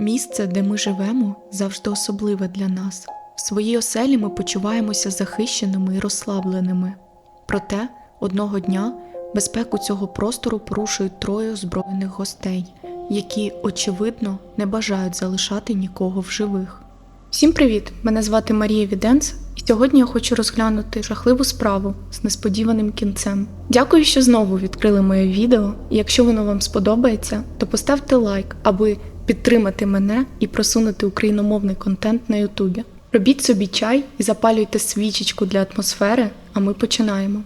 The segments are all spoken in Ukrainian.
Місце, де ми живемо, завжди особливе для нас. В своїй оселі ми почуваємося захищеними і розслабленими. Проте одного дня безпеку цього простору порушують троє озброєних гостей, які, очевидно, не бажають залишати нікого в живих. Всім привіт! Мене звати Марія Віденц, і сьогодні я хочу розглянути жахливу справу з несподіваним кінцем. Дякую, що знову відкрили моє відео. Якщо воно вам сподобається, то поставте лайк, аби підтримати мене і просунути україномовний контент на Ютубі. Робіть собі чай і запалюйте свічечку для атмосфери, а ми починаємо.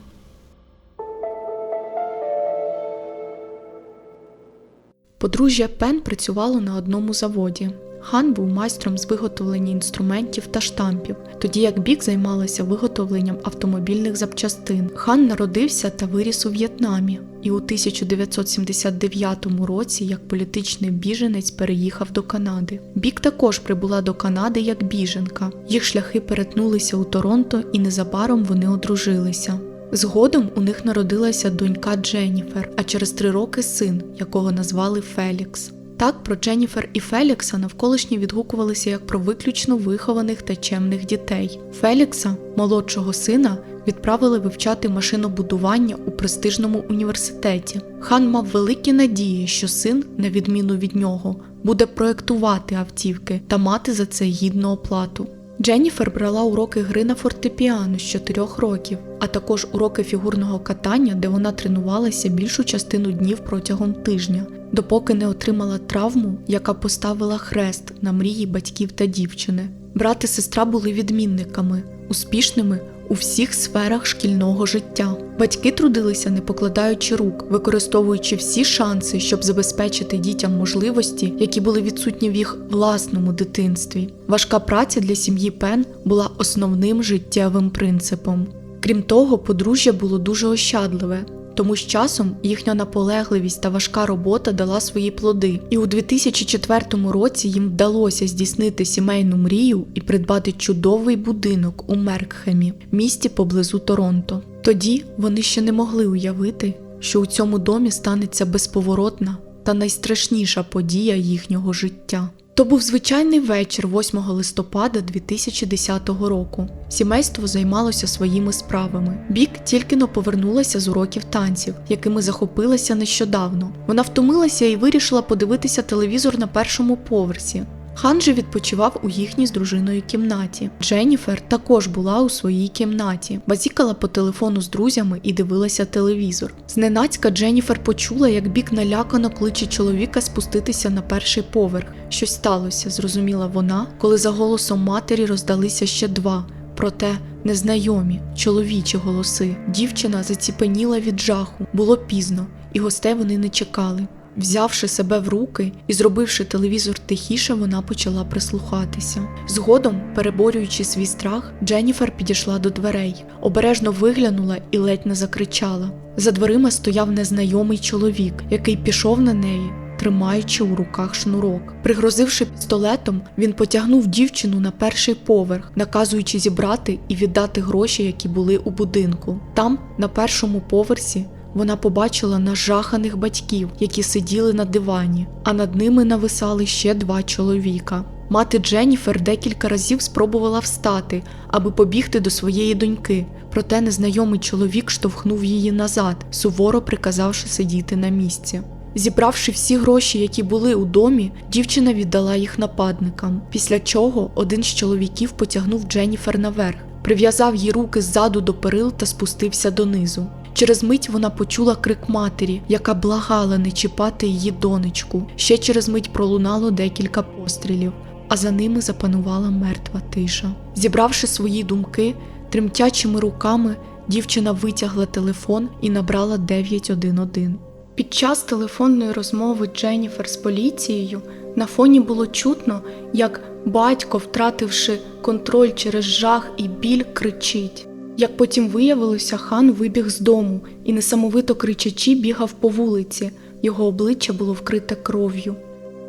Подружжя Пен працювало на одному заводі. Хан був майстром з виготовлення інструментів та штампів, тоді як Бік займалася виготовленням автомобільних запчастин. Хан народився та виріс у В'єтнамі і у 1979 році як політичний біженець переїхав до Канади. Бік також прибула до Канади як біженка. Їх шляхи перетнулися у Торонто і незабаром вони одружилися. Згодом у них народилася донька Дженніфер, а через три роки син, якого назвали Фелікс. Так про Дженніфер і Фелікса навколишні відгукувалися як про виключно вихованих та чемних дітей. Фелікса, молодшого сина, відправили вивчати машинобудування у престижному університеті. Хан мав великі надії, що син, на відміну від нього, буде проектувати автівки та мати за це гідну оплату. Дженніфер брала уроки гри на фортепіано з 4 років, а також уроки фігурного катання, де вона тренувалася більшу частину днів протягом тижня, допоки не отримала травму, яка поставила хрест на мрії батьків та дівчини. Брат і сестра були відмінниками, успішними у всіх сферах шкільного життя. Батьки трудилися, не покладаючи рук, використовуючи всі шанси, щоб забезпечити дітям можливості, які були відсутні в їх власному дитинстві. Важка праця для сім'ї Пен була основним життєвим принципом. Крім того, подружжя було дуже ощадливе. Тому з часом їхня наполегливість та важка робота дала свої плоди, і у 2004 році їм вдалося здійснити сімейну мрію і придбати чудовий будинок у Меркхемі, місті поблизу Торонто. Тоді вони ще не могли уявити, що у цьому домі станеться безповоротна та найстрашніша подія їхнього життя. То був звичайний вечір 8 листопада 2010 року. Сімейство займалося своїми справами. Бік тільки но повернулася з уроків танців, якими захопилася нещодавно. Вона втомилася і вирішила подивитися телевізор на першому поверсі. Хан же відпочивав у їхній з дружиною кімнаті. Дженніфер також була у своїй кімнаті, базікала по телефону з друзями і дивилася телевізор. Зненацька Дженніфер почула, як бік налякано кличе чоловіка спуститися на перший поверх. Щось сталося, зрозуміла вона, коли за голосом матері роздалися ще два. Проте незнайомі чоловічі голоси. Дівчина заціпеніла від жаху. Було пізно, і гостей вони не чекали. Взявши себе в руки і зробивши телевізор тихіше, вона почала прислухатися. Згодом, переборюючи свій страх, Дженніфер підійшла до дверей, обережно виглянула і ледь не закричала. За дверима стояв незнайомий чоловік, який пішов на неї. Тримаючи у руках шнурок. Пригрозивши пістолетом, він потягнув дівчину на перший поверх, наказуючи зібрати і віддати гроші, які були у будинку. Там, на першому поверсі, вона побачила нажаханих батьків, які сиділи на дивані, а над ними нависали ще два чоловіка. Мати Дженніфер декілька разів спробувала встати, аби побігти до своєї доньки, проте незнайомий чоловік штовхнув її назад, суворо приказавши сидіти на місці. Зібравши всі гроші, які були у домі, дівчина віддала їх нападникам, після чого один з чоловіків потягнув Дженніфер наверх, прив'язав їй руки ззаду до перил та спустився донизу. Через мить вона почула крик матері, яка благала не чіпати її донечку. Ще через мить пролунало декілька пострілів, а за ними запанувала мертва тиша. Зібравши свої думки, тремтячими руками дівчина витягла телефон і набрала 911. Під час телефонної розмови Дженніфер з поліцією на фоні було чутно, як батько, втративши контроль через жах і біль, кричить. Як потім виявилося, хан вибіг з дому і, несамовито кричачи, бігав по вулиці, його обличчя було вкрите кров'ю.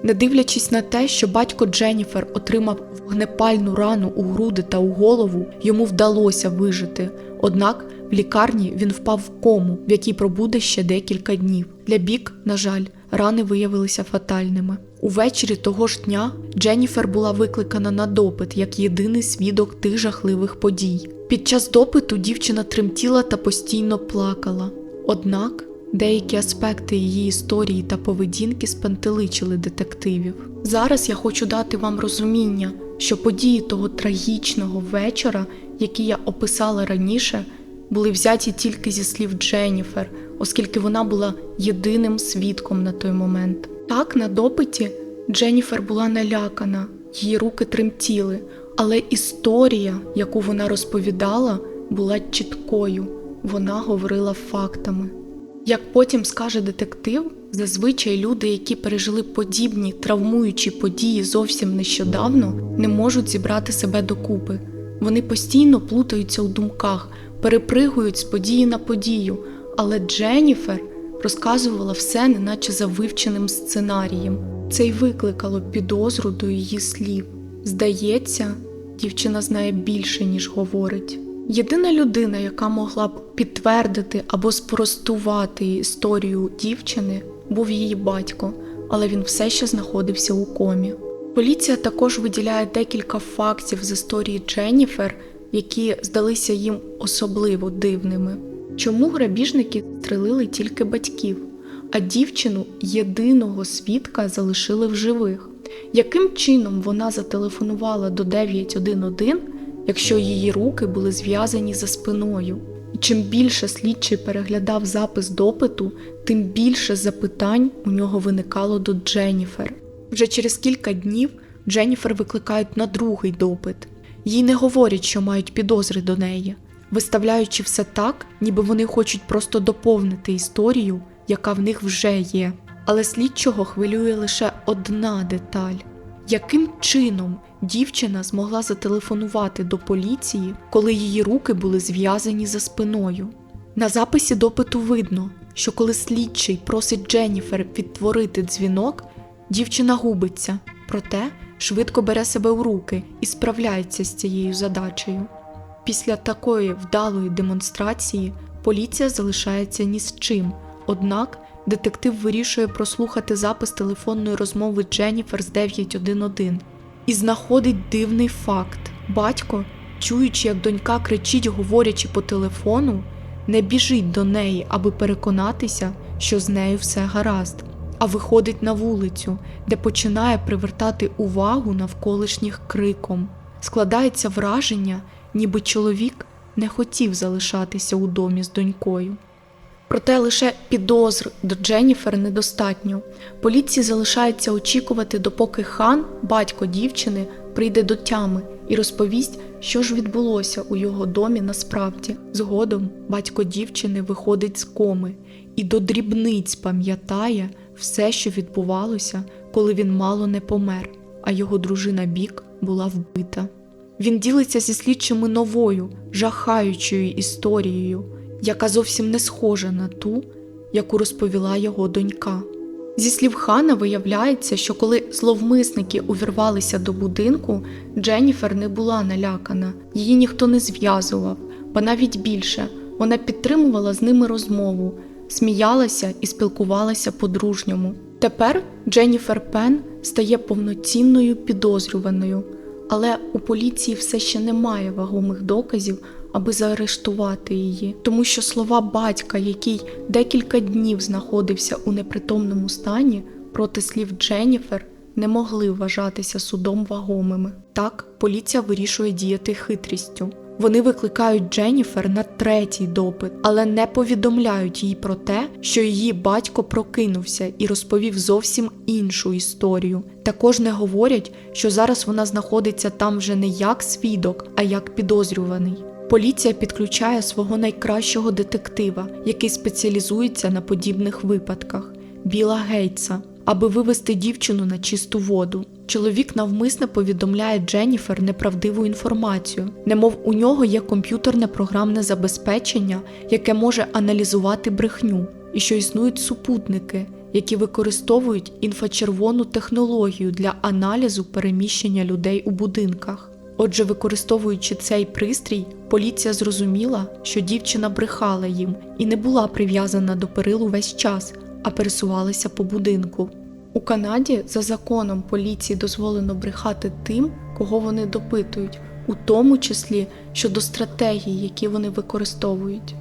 Не дивлячись на те, що батько Дженніфер отримав вогнепальну рану у груди та у голову, йому вдалося вижити. Однак в лікарні він впав в кому, в якій пробуде ще декілька днів. Для бік, на жаль, рани виявилися фатальними. Увечері того ж дня Дженніфер була викликана на допит як єдиний свідок тих жахливих подій. Під час допиту дівчина тремтіла та постійно плакала. Однак деякі аспекти її історії та поведінки спантеличили детективів. Зараз я хочу дати вам розуміння, що події того трагічного вечора, які я описала раніше, були взяті тільки зі слів Дженніфер, оскільки вона була єдиним свідком на той момент. Так, на допиті Дженніфер була налякана, її руки тремтіли, але історія, яку вона розповідала, була чіткою. Вона говорила фактами. Як потім скаже детектив, зазвичай люди, які пережили подібні травмуючі події зовсім нещодавно, не можуть зібрати себе докупи. Вони постійно плутаються у думках, перепригують з події на подію. Але Дженніфер розказувала все, неначе за вивченим сценарієм. Це й викликало підозру до її слів. Здається, дівчина знає більше, ніж говорить. Єдина людина, яка могла б підтвердити або спростувати історію дівчини, був її батько, але він все ще знаходився у комі. Поліція також виділяє декілька фактів з історії Дженніфер, які здалися їм особливо дивними. Чому грабіжники стрелили тільки батьків, а дівчину єдиного свідка залишили в живих? Яким чином вона зателефонувала до 911, якщо її руки були зв'язані за спиною? І чим більше слідчий переглядав запис допиту, тим більше запитань у нього виникало до Дженніфер. Вже через кілька днів Дженніфер викликають на другий допит. Їй не говорять, що мають підозри до неї, виставляючи все так, ніби вони хочуть просто доповнити історію, яка в них вже є. Але слідчого хвилює лише одна деталь: яким чином дівчина змогла зателефонувати до поліції, коли її руки були зв'язані за спиною? На записі допиту видно, що коли слідчий просить Дженніфер відтворити дзвінок, дівчина губиться, проте швидко бере себе у руки і справляється з цією задачею. Після такої вдалої демонстрації поліція залишається ні з чим, однак детектив вирішує прослухати запис телефонної розмови Дженніфер з 911 і знаходить дивний факт: батько, чуючи, як донька кричить, говорячи по телефону, не біжить до неї, аби переконатися, що з нею все гаразд, а виходить на вулицю, де починає привертати увагу навколишніх криком. Складається враження, ніби чоловік не хотів залишатися у домі з донькою. Проте лише підозр до Дженніфер недостатньо. Поліції залишається очікувати, допоки хан, батько дівчини, прийде до тями і розповість, що ж відбулося у його домі насправді. Згодом батько дівчини виходить з коми і до дрібниць пам'ятає все, що відбувалося, коли він мало не помер, а його дружина Бік була вбита. Він ділиться зі слідчими новою, жахаючою історією, яка зовсім не схожа на ту, яку розповіла його донька. Зі слів хана виявляється, що коли зловмисники увірвалися до будинку, Дженніфер не була налякана, її ніхто не зв'язував, ба навіть більше вона підтримувала з ними розмову, сміялася і спілкувалася по-дружньому. Тепер Дженніфер Пен стає повноцінною підозрюваною, але у поліції все ще немає вагомих доказів, аби заарештувати її, тому що слова батька, який декілька днів знаходився у непритомному стані, проти слів Дженніфер, не могли вважатися судом вагомими. Так, поліція вирішує діяти хитрістю. Вони викликають Дженніфер на третій допит, але не повідомляють їй про те, що її батько прокинувся і розповів зовсім іншу історію. Також не говорять, що зараз вона знаходиться там вже не як свідок, а як підозрюваний. Поліція підключає свого найкращого детектива, який спеціалізується на подібних випадках Біла Гейтса, аби вивести дівчину на чисту воду. Чоловік навмисне повідомляє Дженніфер неправдиву інформацію, немов у нього є комп'ютерне програмне забезпечення, яке може аналізувати брехню, і що існують супутники, які використовують інфрачервону технологію для аналізу переміщення людей у будинках. Отже, використовуючи цей пристрій, поліція зрозуміла, що дівчина брехала їм і не була прив'язана до перил увесь час, а пересувалися по будинку. У Канаді за законом поліції дозволено брехати тим, кого вони допитують, у тому числі щодо стратегій, які вони використовують.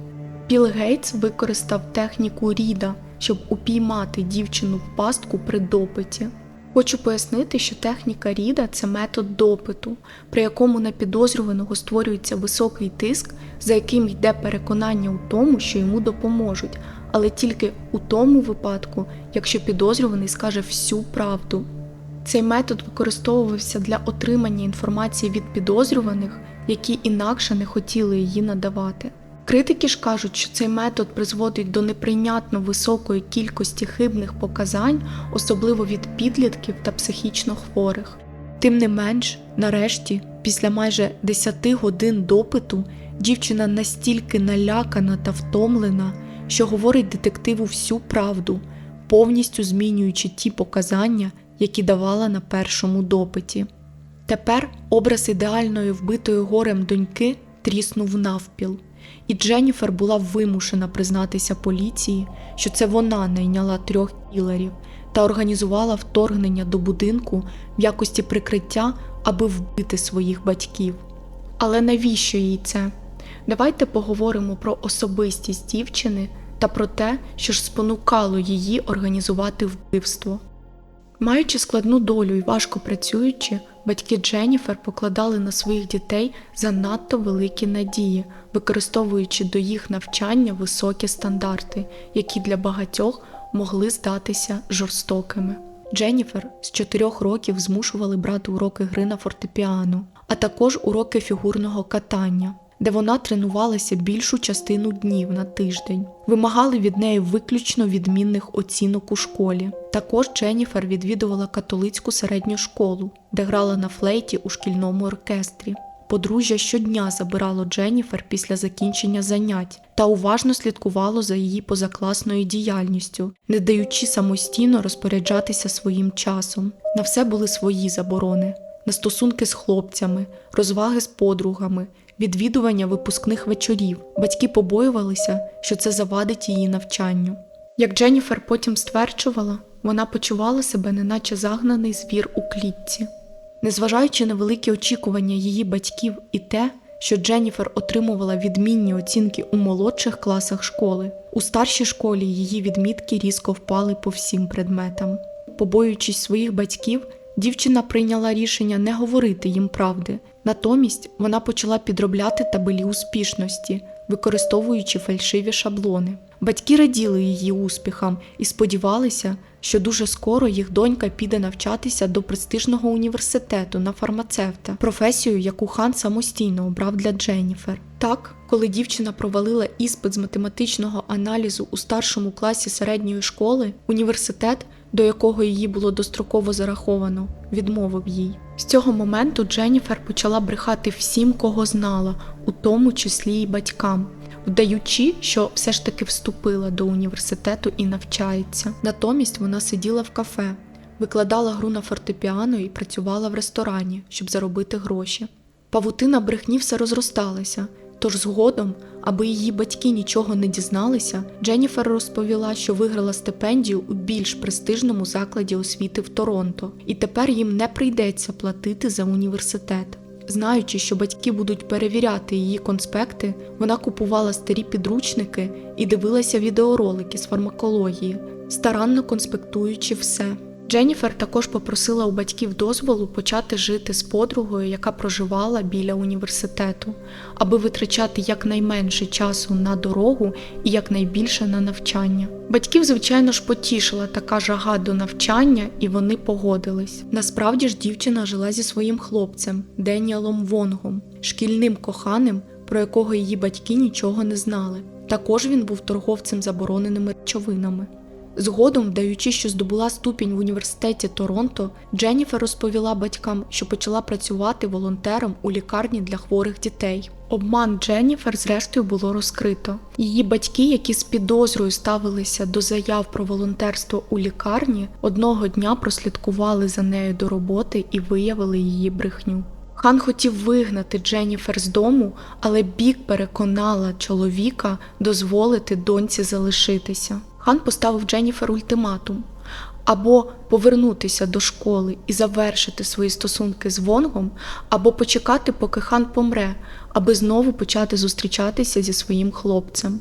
Білл Гейтс використав техніку Ріда, щоб упіймати дівчину в пастку при допиті. Хочу пояснити, що техніка Ріда це метод допиту, при якому на підозрюваного створюється високий тиск, за яким йде переконання у тому, що йому допоможуть, але тільки у тому випадку, якщо підозрюваний скаже всю правду. Цей метод використовувався для отримання інформації від підозрюваних, які інакше не хотіли її надавати. Критики ж кажуть, що цей метод призводить до неприйнятно високої кількості хибних показань, особливо від підлітків та психічно хворих. Тим не менш, нарешті, після майже 10 годин допиту, дівчина настільки налякана та втомлена, що говорить детективу всю правду, повністю змінюючи ті показання, які давала на першому допиті. Тепер образ ідеальної вбитої горем доньки тріснув навпіл, і Дженніфер була вимушена признатися поліції, що це вона найняла трьох кілерів та організувала вторгнення до будинку в якості прикриття, аби вбити своїх батьків. Але навіщо їй це? Давайте поговоримо про особистість дівчини та про те, що ж спонукало її організувати вбивство. Маючи складну долю і важко працюючи, батьки Дженніфер покладали на своїх дітей занадто великі надії, використовуючи до їх навчання високі стандарти, які для багатьох могли здатися жорстокими. Дженніфер з чотирьох років змушували брати уроки гри на фортепіано, а також уроки фігурного катання, де вона тренувалася більшу частину днів на тиждень. Вимагали від неї виключно відмінних оцінок у школі. Також Дженніфер відвідувала католицьку середню школу, де грала на флейті у шкільному оркестрі. Подружжя щодня забирало Дженніфер після закінчення занять та уважно слідкувало за її позакласною діяльністю, не даючи самостійно розпоряджатися своїм часом. На все були свої заборони: на стосунки з хлопцями, розваги з подругами, відвідування випускних вечорів. Батьки побоювалися, що це завадить її навчанню. Як Дженніфер потім стверджувала, вона почувала себе неначе загнаний звір у клітці. Незважаючи на великі очікування її батьків і те, що Дженніфер отримувала відмінні оцінки у молодших класах школи, у старшій школі її відмітки різко впали по всім предметам. Побоюючись своїх батьків, дівчина прийняла рішення не говорити їм правди. Натомість вона почала підробляти табелі успішності, використовуючи фальшиві шаблони. Батьки раділи її успіхам і сподівалися, що дуже скоро їх донька піде навчатися до престижного університету на фармацевта, професію, яку хан самостійно обрав для Дженніфер. Так, коли дівчина провалила іспит з математичного аналізу у старшому класі середньої школи, університет, до якого її було достроково зараховано, відмовив їй. З цього моменту Дженніфер почала брехати всім, кого знала, у тому числі й батькам вдаючи, що все ж таки вступила до університету і навчається. Натомість вона сиділа в кафе, викладала гру на фортепіано і працювала в ресторані, щоб заробити гроші. Павутина брехні все розросталася. Тож згодом, аби її батьки нічого не дізналися, Дженніфер розповіла, що виграла стипендію у більш престижному закладі освіти в Торонто, і тепер їм не прийдеться платити за університет. Знаючи, що батьки будуть перевіряти її конспекти, вона купувала старі підручники і дивилася відеоролики з фармакології, старанно конспектуючи все. Дженніфер також попросила у батьків дозволу почати жити з подругою, яка проживала біля університету, аби витрачати якнайменше часу на дорогу і якнайбільше на навчання. Батьків, звичайно ж, потішила така жага до навчання, і вони погодились. Насправді ж дівчина жила зі своїм хлопцем Деніалом Вонгом, шкільним коханим, про якого її батьки нічого не знали. Також він був торговцем забороненими речовинами. Згодом, вдаючи, що здобула ступінь в університеті Торонто, Дженніфер розповіла батькам, що почала працювати волонтером у лікарні для хворих дітей. Обман Дженніфер, зрештою, було розкрито. Її батьки, які з підозрою ставилися до заяв про волонтерство у лікарні, одного дня прослідкували за нею до роботи і виявили її брехню. Хан хотів вигнати Дженніфер з дому, але бік переконала чоловіка дозволити доньці залишитися. Хан поставив Дженніфер ультиматум або повернутися до школи і завершити свої стосунки з Вонгом, або почекати, поки хан помре, аби знову почати зустрічатися зі своїм хлопцем.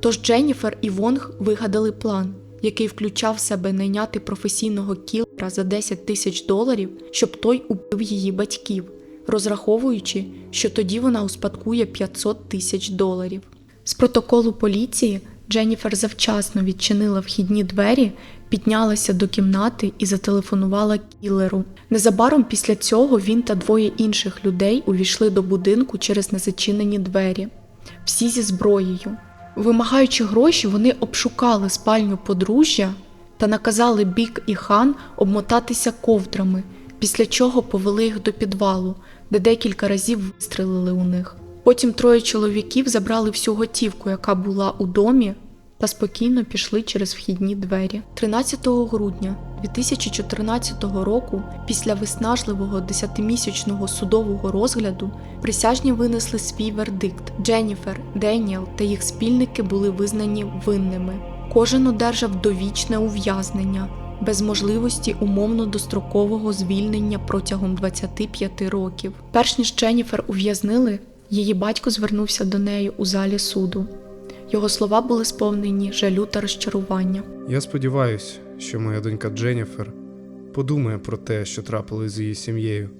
Тож Дженніфер і Вонг вигадали план, який включав в себе найняти професійного кілера за 10 тисяч доларів, щоб той убив її батьків, розраховуючи, що тоді вона успадкує 500 тисяч доларів. З протоколу поліції Дженніфер завчасно відчинила вхідні двері, піднялася до кімнати і зателефонувала кілеру. Незабаром після цього він та двоє інших людей увійшли до будинку через незачинені двері, всі зі зброєю. Вимагаючи гроші, вони обшукали спальню подружжя та наказали Бік і хан обмотатися ковдрами, після чого повели їх до підвалу, де декілька разів вистрелили у них. Потім троє чоловіків забрали всю готівку, яка була у домі, та спокійно пішли через вхідні двері. 13 грудня 2014 року, після виснажливого 10-місячного судового розгляду, присяжні винесли свій вердикт. Дженніфер, Деніел та їх спільники були визнані винними. Кожен одержав довічне ув'язнення без можливості умовно дострокового звільнення протягом 25 років. Перш ніж Дженніфер ув'язнили, її батько звернувся до неї у залі суду. Його слова були сповнені жалю та розчарування. Я сподіваюся, що моя донька Дженніфер подумає про те, що трапилось з її сім'єю,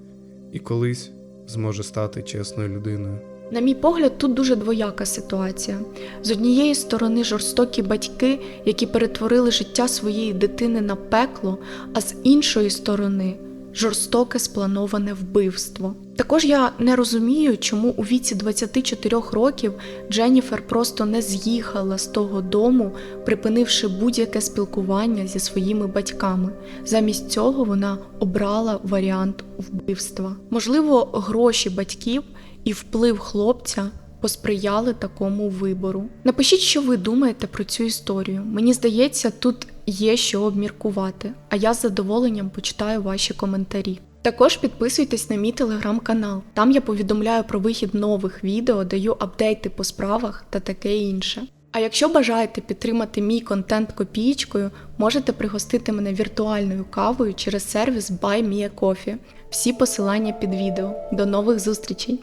і колись зможе стати чесною людиною. На мій погляд, тут дуже двояка ситуація. З однієї сторони, жорстокі батьки, які перетворили життя своєї дитини на пекло, а з іншої сторони жорстоке сплановане вбивство. Також я не розумію, чому у віці 24 років Дженніфер просто не з'їхала з того дому, припинивши будь-яке спілкування зі своїми батьками. Замість цього вона обрала варіант вбивства. Можливо, гроші батьків і вплив хлопця посприяли такому вибору. Напишіть, що ви думаєте про цю історію. Мені здається, тут є що обміркувати, а я з задоволенням почитаю ваші коментарі. Також підписуйтесь на мій телеграм-канал. Там я повідомляю про вихід нових відео, даю апдейти по справах та таке інше. А якщо бажаєте підтримати мій контент копієчкою, можете пригостити мене віртуальною кавою через сервіс Buy Me a Coffee. Всі посилання під відео. До нових зустрічей!